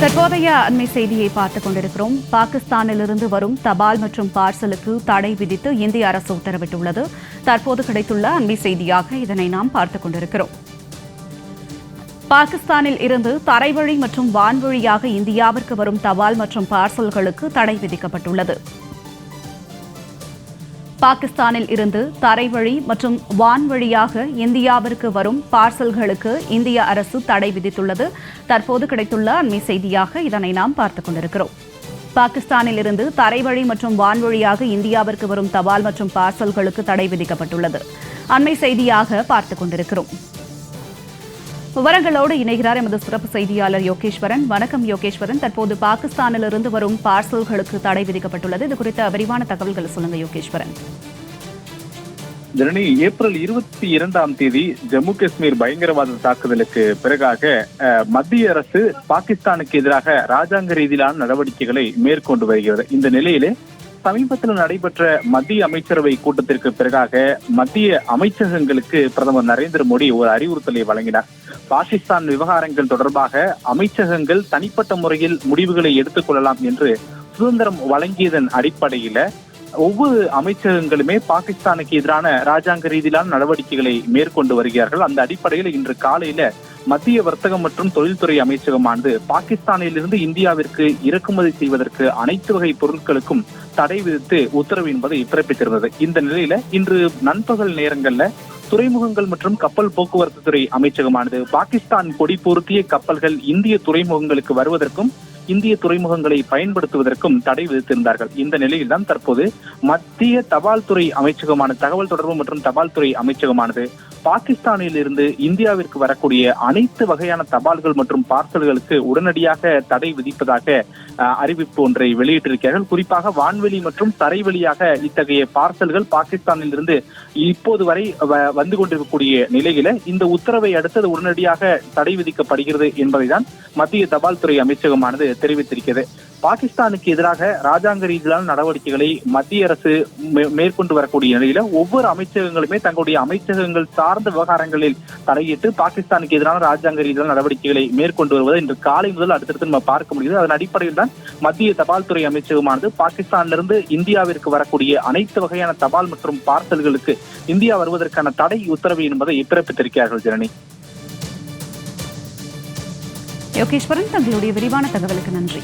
தற்போதைய அண்மை செய்தியை பார்த்துக் கொண்டிருக்கிறோம். பாகிஸ்தானிலிருந்து வரும் தபால் மற்றும் பார்சலுக்கு தடை விதித்து இந்திய அரசு உத்தரவிட்டுள்ளது. தற்போது கிடைத்துள்ள அண்மை செய்தியாக இதனை நாம் பார்த்துக் கொண்டிருக்கிறோம். பாகிஸ்தானில் இருந்து தரைவழி மற்றும் வான்வழியாக இந்தியாவிற்கு வரும் தபால் மற்றும் பார்சல்களுக்கு தடை விதிக்கப்பட்டுள்ளது. பாகிஸ்தானில் இருந்து தரைவழி மற்றும் வான்வழியாக இந்தியாவிற்கு வரும் பார்சல்களுக்கு இந்திய அரசு தடை விதித்துள்ளது. தற்போது கிடைத்துள்ள அண்மை செய்தியாக இதனை நாம் பார்த்துக் கொண்டிருக்கிறோம். பாகிஸ்தானில் இருந்து தரைவழி மற்றும் வான்வழியாக இந்தியாவிற்கு வரும் தபால் மற்றும் பார்சல்களுக்கு தடை விதிக்கப்பட்டுள்ளது. அண்மை செய்தியாக பார்த்துக் கொண்டிருக்கிறோம். விவரங்களோடு இணைகிறார் எமது சிறப்பு செய்தியாளர் யோகேஸ்வரன். வணக்கம் யோகேஸ்வரன். தற்போது பாகிஸ்தானிலிருந்து வரும் பார்சல்களுக்கு தடை விதிக்கப்பட்டுள்ளது. இது குறித்த விரிவான தகவல்களை சொல்லுங்க யோகேஸ்வரன். ஜனனி ஏப்ரல் இருபத்தி இரண்டாம் தேதி ஜம்மு காஷ்மீர் பயங்கரவாத தாக்குதலுக்கு பிறகாக மத்திய அரசு பாகிஸ்தானுக்கு எதிராக ராஜாங்க ரீதியிலான நடவடிக்கைகளை மேற்கொண்டு வருகிறது. இந்த நிலையிலே சமீபத்தில் நடைபெற்ற மத்திய அமைச்சரவை கூட்டத்திற்கு பிறகாக மத்திய அமைச்சகங்களுக்கு பிரதமர் நரேந்திர மோடி ஒரு அறிவுறுத்தலை வழங்கினார். பாகிஸ்தான் விவகாரங்கள் தொடர்பாக அமைச்சகங்கள் தனிப்பட்ட முறையில் முடிவுகளை எடுத்துக் கொள்ளலாம் என்று சுதந்திரம் வழங்கியதன் அடிப்படையில ஒவ்வொரு அமைச்சகங்களுமே பாகிஸ்தானுக்கு எதிரான ராஜாங்க ரீதியிலான நடவடிக்கைகளை மேற்கொண்டு வருகிறார்கள். அந்த அடிப்படையில் இன்று காலையில மத்திய வர்த்தகம் மற்றும் தொழில்துறை அமைச்சகமானது பாகிஸ்தானிலிருந்து இந்தியாவிற்கு இறக்குமதி செய்வதற்கு அனைத்து வகை பொருட்களுக்கும் தடை விதித்து உத்தரவு என்பதை பிறப்பித்திருந்தது. இந்த நிலையில இன்று நண்பகல் நேரங்கள்ல துறைமுகங்கள் மற்றும் கப்பல் போக்குவரத்து துறை அமைச்சகமானது பாகிஸ்தான் கொடி பொருத்திய கப்பல்கள் இந்திய துறைமுகங்களுக்கு வருவதற்கும் இந்திய துறைமுகங்களை பயன்படுத்துவதற்கும் தடை விதித்திருந்தார்கள். இந்த நிலையில்தான் தற்போது மத்திய தபால் துறை அமைச்சகமான தகவல் தொடர்பு மற்றும் தபால் துறை அமைச்சகமானது பாகிஸ்தானில் இருந்து இந்தியாவிற்கு வரக்கூடிய அனைத்து வகையான தபால்கள் மற்றும் பார்சல்களுக்கு உடனடியாக தடை விதிப்பதாக அஹ், அறிவிப்பு ஒன்றை வெளியிட்டிருக்கிறார்கள். குறிப்பாக வான்வெளி மற்றும் தரைவழியாக இத்தகைய பார்சல்கள் பாகிஸ்தானில் இருந்து இப்போது வரை வந்து கொண்டிருக்கக்கூடிய நிலையில இந்த உத்தரவை அடுத்து உடனடியாக தடை விதிக்கப்படுகிறது என்பதைதான் மத்திய தபால் துறை அமைச்சகமானது தெரிவித்திருக்கிறது. பாகிஸ்தானுக்கு எதிராக ராஜாங்க ரீதியிலான நடவடிக்கைகளை மத்திய அரசு மேற்கொண்டு வரக்கூடிய நிலையில ஒவ்வொரு அமைச்சகங்களுமே தங்களுடைய அமைச்சகங்கள் சார்ந்த விவகாரங்களில் தலையிட்டு பாகிஸ்தானுக்கு எதிரான ராஜாங்க ரீதியிலான நடவடிக்கைகளை மேற்கொண்டு வருவதை இன்று காலை முதல் அடுத்தடுத்து நம்ம பார்க்க முடியுது. அதன் அடிப்படையில் தான் மத்திய தபால் துறை அமைச்சகமானது பாகிஸ்தானிலிருந்து இந்தியாவிற்கு வரக்கூடிய அனைத்து வகையான தபால் மற்றும் பார்சல்களுக்கு இந்தியா வருவதற்கான தடை உத்தரவு என்பதை பிறப்பித்திருக்கிறார்கள் ஜனனி. யோகேஸ்வரன் தங்களுடைய விரிவான தகவலுக்கு நன்றி.